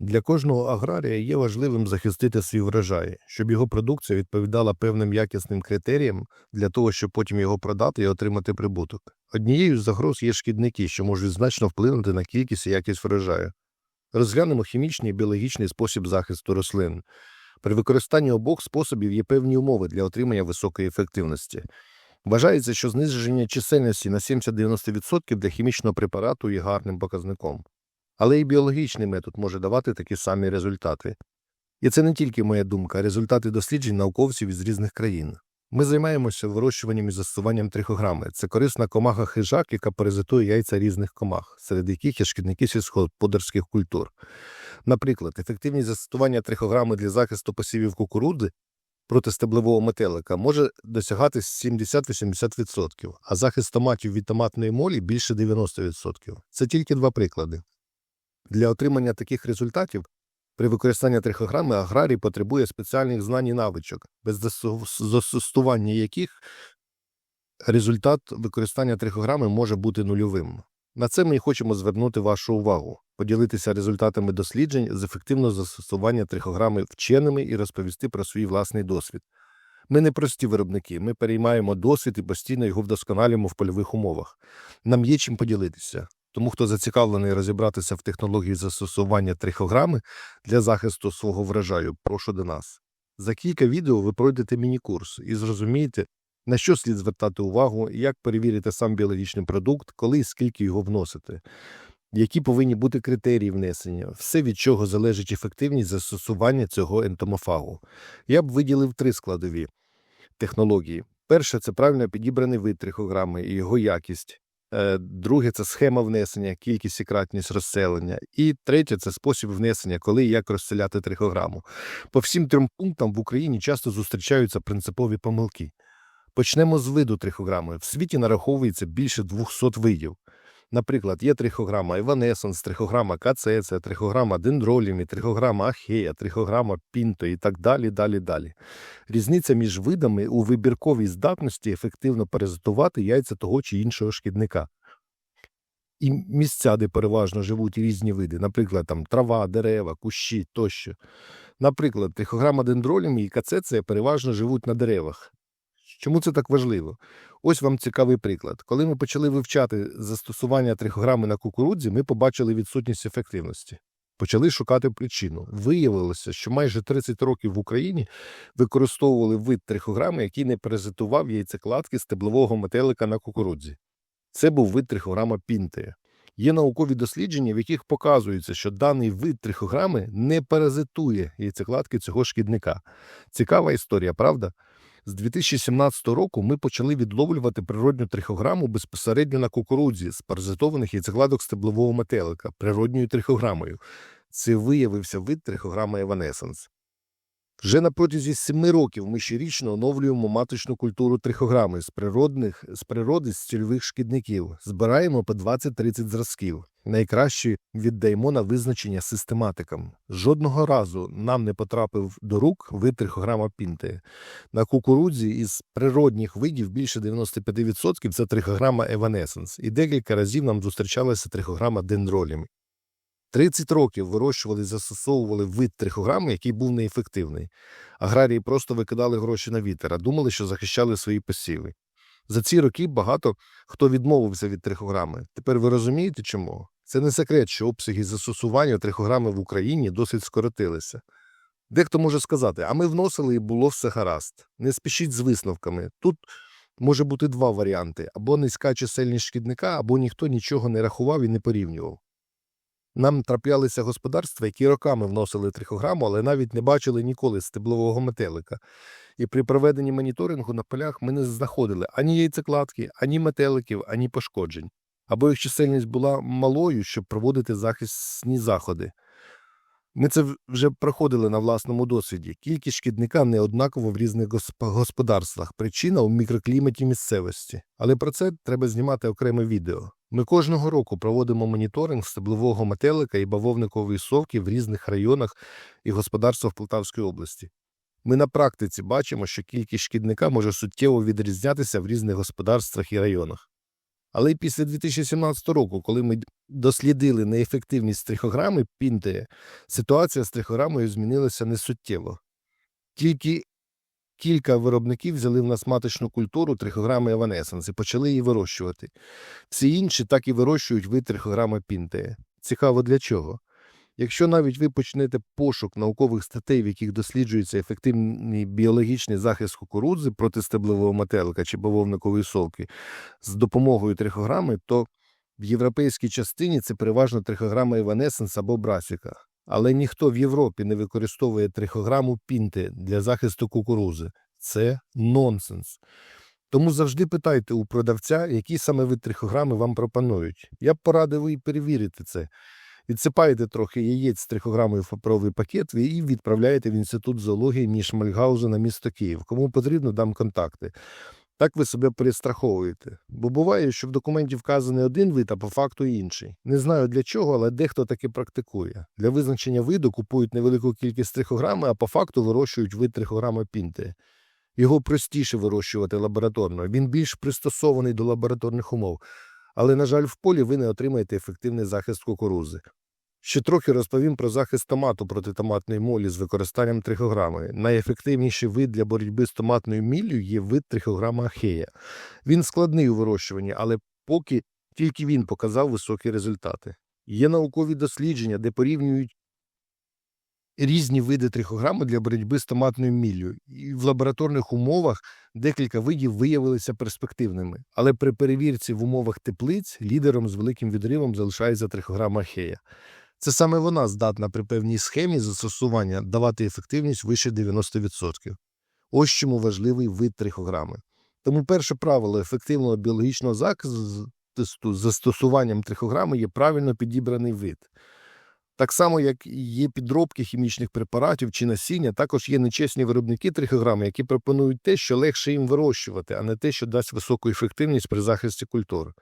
Для кожного аграрія є важливим захистити свій врожай, щоб його продукція відповідала певним якісним критеріям для того, щоб потім його продати і отримати прибуток. Однією з загроз є шкідники, що можуть значно вплинути на кількість і якість врожаю. Розглянемо хімічний і біологічний спосіб захисту рослин. При використанні обох способів є певні умови для отримання високої ефективності. Вважається, що зниження чисельності на 70-90% для хімічного препарату є гарним показником. Але і біологічний метод може давати такі самі результати. І це не тільки моя думка, а результати досліджень науковців із різних країн. Ми займаємося вирощуванням і застосуванням трихограми. Це корисна комаха хижак, яка паразитує яйця різних комах, серед яких є шкідники сільськогосподарських культур. Наприклад, ефективність застосування трихограми для захисту посівів кукурудзи проти стеблового метелика може досягати 70-80%, а захист томатів від томатної молі більше 90%. Це тільки два приклади. Для отримання таких результатів при використанні трихограми аграрій потребує спеціальних знань і навичок, без застосування яких результат використання трихограми може бути нульовим. На це ми і хочемо звернути вашу увагу, поділитися результатами досліджень з ефективного застосування трихограми вченими і розповісти про свій власний досвід. Ми не прості виробники, ми переймаємо досвід і постійно його вдосконалюємо в польових умовах. Нам є чим поділитися. Тому хто зацікавлений розібратися в технології застосування трихограми для захисту свого врожаю, прошу до нас. За кілька відео ви пройдете міні-курс і зрозумієте, на що слід звертати увагу, як перевірити сам біологічний продукт, коли і скільки його вносити, які повинні бути критерії внесення, все від чого залежить ефективність застосування цього ентомофагу. Я б виділив три складові технології. Перше це правильно підібраний вид трихограми і його якість. Е, Друге це схема внесення, кількість і кратність розселення. І третє це спосіб внесення, коли і як розселяти трихограму. По всім трьом пунктам в Україні часто зустрічаються принципові помилки. Почнемо з виду трихограми. В світі нараховується більше 200 видів. Наприклад, є трихограма Evanescence, трихограма КЦЦ, трихограма дендролімі, трихограма Ахея, трихограма Пінто і так далі, далі, далі. Різниця між видами у вибірковій здатності ефективно паразитувати яйця того чи іншого шкідника. І місця, де переважно живуть різні види, наприклад, там трава, дерева, кущі тощо. Наприклад, трихограма дендролімі і КЦЦ переважно живуть на деревах. Чому це так важливо? Ось вам цікавий приклад. Коли ми почали вивчати застосування трихограми на кукурудзі, ми побачили відсутність ефективності. Почали шукати причину. Виявилося, що майже 30 років в Україні використовували вид трихограми, який не паразитував яйцекладки стеблового метелика на кукурудзі. Це був вид трихограма пінтея. Є наукові дослідження, в яких показується, що даний вид трихограми не паразитує яйцекладки цього шкідника. Цікава історія, правда? З 2017 року ми почали відловлювати природню трихограму безпосередньо на кукурудзі з паразитованих яйцекладок стеблового метелика природньою трихограмою. Це виявився вид трихограми Evanescence. Вже на протязі семи років ми щорічно оновлюємо маточну культуру трихограми з природних з природи з цільових шкідників, збираємо по 20-30 зразків. Найкраще віддаємо на визначення систематикам. Жодного разу нам не потрапив до рук вид трихограма пінти. На кукурудзі із природних видів більше 95% це трихограма Evanescence, і декілька разів нам зустрічалася трихограма дендролім. 30 років вирощували і застосовували вид трихограми, який був неефективний. Аграрії просто викидали гроші на вітер, а думали, що захищали свої посіви. За ці роки багато хто відмовився від трихограми. Тепер ви розумієте чому? Це не секрет, що обсяги застосування трихограми в Україні досить скоротилися. Дехто може сказати, а ми вносили і було все гаразд. Не спішіть з висновками. Тут може бути два варіанти: або низька чисельність шкідника, або ніхто нічого не рахував і не порівнював. Нам траплялися господарства, які роками вносили трихограму, але навіть не бачили ніколи стеблового метелика. І при проведенні моніторингу на полях ми не знаходили ані яйцекладки, ані метеликів, ані пошкоджень. Або їх чисельність була малою, щоб проводити захисні заходи. Ми це вже проходили на власному досвіді. Кількість шкідника не однакова в різних господарствах. Причина у мікрокліматі місцевості. Але про це треба знімати окреме відео. Ми кожного року проводимо моніторинг стеблового метелика і бавовникової совки в різних районах і господарствах Полтавської області. Ми на практиці бачимо, що кількість шкідника може суттєво відрізнятися в різних господарствах і районах. Але й після 2017 року, коли ми дослідили неефективність трихограми Пінте, ситуація з трихограмою змінилася несуттєво. Тільки кілька виробників взяли в нас маточну культуру трихограми Еванесенс і почали її вирощувати. Всі інші так і вирощують вид трихограми Пінте. Цікаво для чого? Якщо навіть ви почнете пошук наукових статей, в яких досліджується ефективний біологічний захист кукурудзи проти стеблового метелика чи бавовникової солки з допомогою трихограми, то в європейській частині це переважно трихограма Еванесенс або Брасіка. Але ніхто в Європі не використовує трихограму Пінте для захисту кукурузи. Це нонсенс. Тому завжди питайте у продавця, які саме вид трихограми вам пропонують. Я б порадив і перевірити це. Відсипаєте трохи яєць з трихограмою в паперовий пакет і відправляєте в інститут зоології імені Шмальгаузена, місто Київ. Кому потрібно, дам контакти. Так ви себе перестраховуєте. Бо буває, що в документі вказаний один вид, а по факту інший. Не знаю для чого, але дехто таки практикує. Для визначення виду купують невелику кількість трихограми, а по факту вирощують вид трихограма пінте. Його простіше вирощувати лабораторно. Він більш пристосований до лабораторних умов. Але, на жаль, в полі ви не отримаєте ефективний захист кукурузи. Ще трохи розповім про захист томату проти томатної молі з використанням трихограми. Найефективніший вид для боротьби з томатною міллю є вид трихограма ахея. Він складний у вирощуванні, але поки тільки він показав високі результати. Є наукові дослідження, де порівнюють різні види трихограми для боротьби з томатною міллю. І в лабораторних умовах декілька видів виявилися перспективними. Але при перевірці в умовах теплиць лідером з великим відривом залишається трихограма ахея. Це саме вона здатна при певній схемі застосування давати ефективність вище 90%. Ось чому важливий вид трихограми. Тому перше правило ефективного біологічного захисту з застосуванням трихограми є правильно підібраний вид. Так само, як є підробки хімічних препаратів чи насіння, також є нечесні виробники трихограми, які пропонують те, що легше їм вирощувати, а не те, що дасть високу ефективність при захисті культур.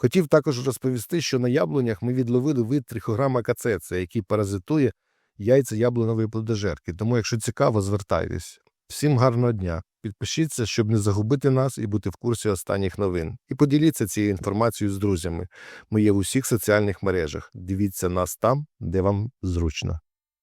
Хотів також розповісти, що на яблунях ми відловили вид трихограма кацеца, який паразитує яйця яблунової плодожерки. Тому, якщо цікаво, звертайтесь. Всім гарного дня. Підпишіться, щоб не загубити нас і бути в курсі останніх новин. І поділіться цією інформацією з друзями. Ми є в усіх соціальних мережах. Дивіться нас там, де вам зручно.